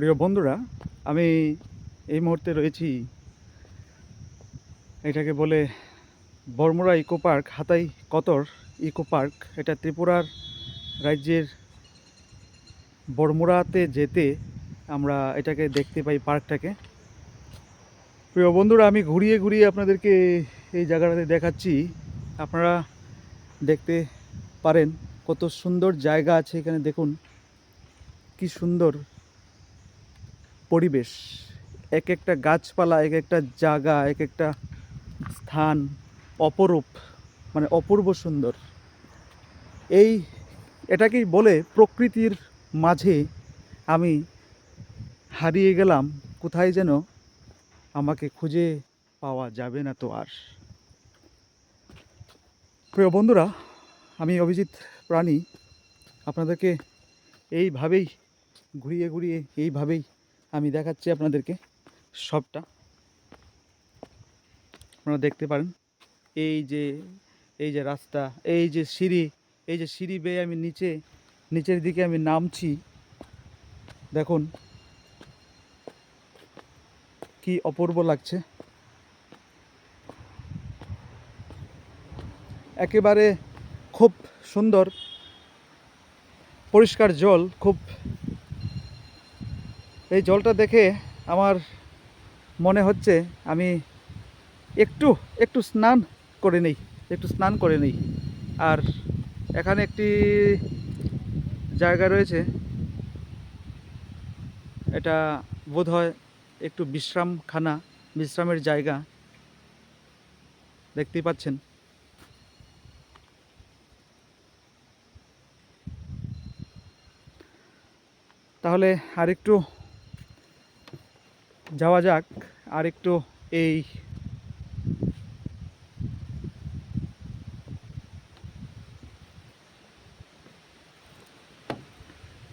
প্রিয় বন্ধুরা, আমি এই মুহূর্তে রয়েছি এটাকে বলে Baramura eco park, Hatai Kotor eco park. এটা ত্রিপুরার রাজ্যের বর্মরাতে যেতে আমরা এটাকে দেখতে পাই পার্কটাকে। প্রিয় বন্ধুরা, আমি ঘুরিয়ে ঘুরিয়ে আপনাদেরকে এই জায়গাটাতে দেখাচ্ছি। আপনারা দেখতে পারেন কত সুন্দর জায়গা আছে এখানে, দেখুন। কি সুন্দর পরিবেশ, এক একটা গাছপালা, এক একটা জায়গা, এক একটা স্থান অপরূপ মানে অপূর্ব সুন্দর। এই এটাকেই বলে প্রকৃতির মাঝে আমি হারিয়ে গেলাম, কোথায় যেন আমাকে খুঁজে পাওয়া যাবে না তো আর। প্রিয় বন্ধুরা, আমি অভিজিৎ প্রাণী, আপনাদেরকে এইভাবেই ঘুরিয়ে ঘুরিয়ে, এইভাবেই আমি দেখাচ্ছি আপনাদেরকে সবটা। আপনারা দেখতে পারেন। এই যে এই যে রাস্তা, এই যে সিঁড়ি, এই যে সিঁড়ি বেয়ে আমি নিচে, নিচের দিকে আমি নামছি। দেখুন, কি অপূর্ব লাগছে। একেবারে খুব সুন্দর, পরিষ্কার জল, খুব এই জলটা দেখে আমার মনে হচ্ছে আমি একটু একটু স্নান করে নেই, একটু স্নান করে নেই। আর এখানে একটি জায়গা রয়েছে। এটা বোধ হয় একটু বিশ্রামখানা, বিশ্রামের জায়গা। দেখতেই পাচ্ছেন। তাহলে আরেকটু যাওয়া যাক, আর একটু এই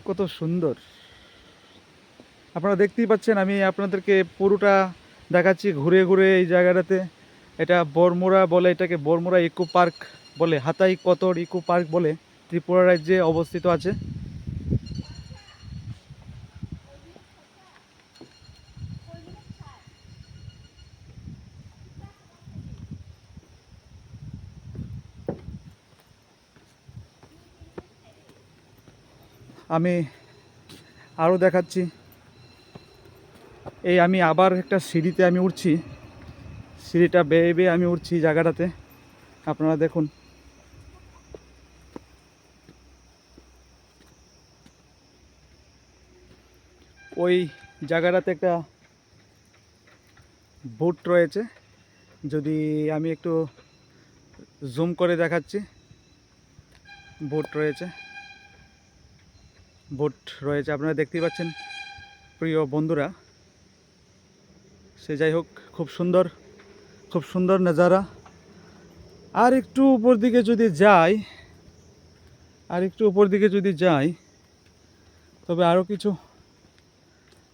কত সুন্দর। আপনারা দেখতেই পাচ্ছেন, আমি আপনাদেরকে পুরোটা দেখাচ্ছি ঘুরে ঘুরে এই জায়গাটাতে। এটা বরমুড়া বলে, এটাকে বরমুড়া ইকো পার্ক বলে, হাতাই কতর ইকো পার্ক বলে ত্রিপুরা রাজ্যে অবস্থিত আছে। আমি আরও দেখাচ্ছি। এই আমি আবার একটা সিঁড়িতে আমি উঠছি। সিঁড়িটা বেয়ে বেয়ে আমি উঠছি জায়গাটাতে। আপনারা দেখুন। ওই জায়গাটাতে একটা বোট রয়েছে। যদি আমি একটু জুম করে দেখাচ্ছি। বোট রয়েছে। বোট রয়েছে। আপনারা দেখতেই পাচ্ছেন, প্রিয় বন্ধুরা, সে যাই হোক, খুব সুন্দর খুব সুন্দর নজারা। আর একটু উপর দিকে যদি যাই, আর একটু উপর দিকে যদি যাই, তবে আরও কিছু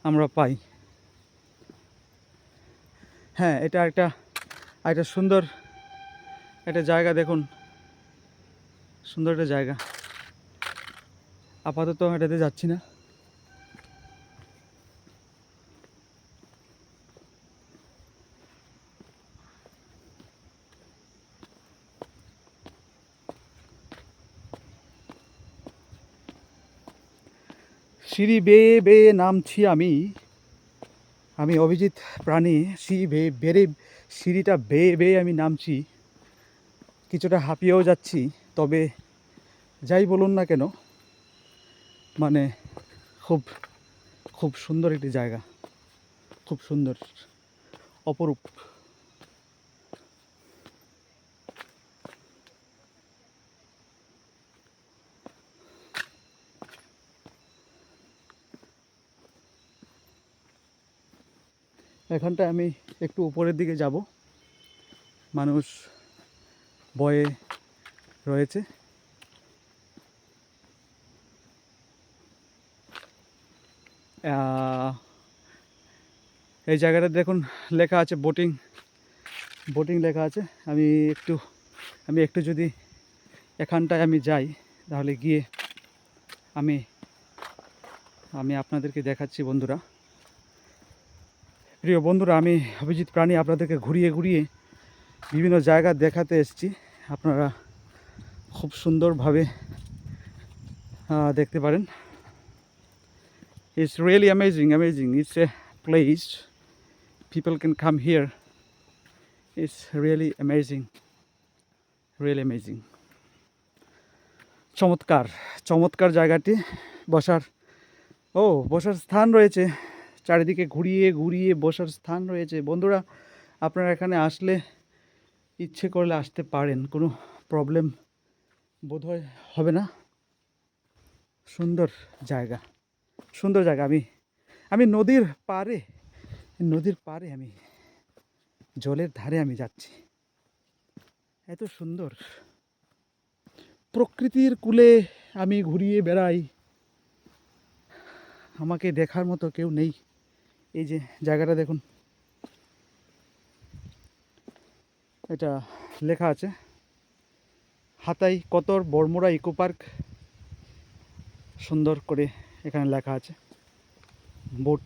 আমরা পাই। হ্যাঁ এটা একটা একটা সুন্দর, একটা জায়গা দেখুন। সুন্দর একটা জায়গা। আপাতত এটাতে যাচ্ছি না। সিঁড়ি বেয়ে বেয়ে নামছি আমি। আমি অভিজিৎ প্রাণী সিঁড়ি বেয়ে বেড়ে সিঁড়িটা বেয়ে বেয়ে আমি নামছি। কিছুটা হাঁপিয়েও যাচ্ছি, তবে যাই বলুন না কেন মানে খুব খুব সুন্দর একটি জায়গা। খুব সুন্দর, অপরূপ। এখানটায় আমি একটু উপরের দিকে যাব। মানুষ বয়ে রয়েছে। এই জায়গাটা দেখুন, লেখা আছে বোটিং বোটিং লেখা আছে। আমি একটু আমি একটু যদি এখানটায় আমি যাই, তাহলে গিয়ে আমি আমি আপনাদেরকে দেখাচ্ছি বন্ধুরা। প্রিয় বন্ধুরা, আমি অভিজিৎ প্রাণী আপনাদেরকে ঘুরিয়ে ঘুরিয়ে বিভিন্ন জায়গা দেখাতে এসেছি। আপনারা খুব সুন্দরভাবে দেখতে পারেন। It's really amazing amazing it's a place people can come here it's really amazing really amazing চমৎকার চমৎকার জায়গাটি। বসার, ও, বসার স্থান রয়েছে। চারিদিকে ঘুরিয়ে ঘুরিয়ে বসার স্থান রয়েছে। বন্ধুরা, আপনারা এখানে আসলে ইচ্ছে করলে আসতে পারেন। কোনো প্রবলেম বোধহয় হবে না। সুন্দর জায়গা। সুন্দর জায়গা, আমি আমি নদীর পাড়ে নদীর পাড়ে আমি, জলের ধারে আমি যাচ্ছি। এত সুন্দর। প্রকৃতির কূলে আমি ঘুরিয়ে বেড়াই। আমাকে দেখার মতো কেউ নেই। এই যে জায়গাটা দেখুন। এটা লেখা আছে, হাতাই কতর বর্মরা ইকো পার্ক, সুন্দর করে এখানে লেখা আছে। বোট,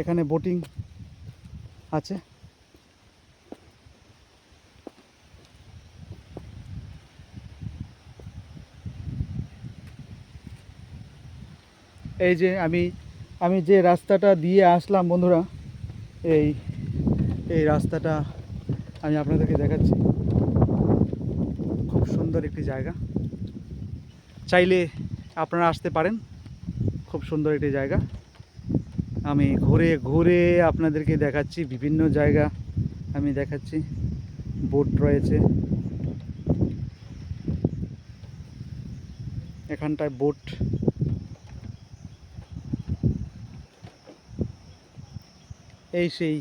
এখানে বোটিং আছে। এই যে আমি আমি যে রাস্তাটা দিয়ে আসলাম বন্ধুরা, এই এই রাস্তাটা আমি আপনাদেরকে দেখাচ্ছি। খুব সুন্দর একটি জায়গা। চাইলে আপনারা আসতে পারেন। খুব সুন্দর একটি জায়গা। আমি ঘুরে ঘুরে আপনাদেরকে দেখাচ্ছি বিভিন্ন জায়গা। আমি দেখাচ্ছি। বোট রয়েছে। এখানটায় বোট। এই সেই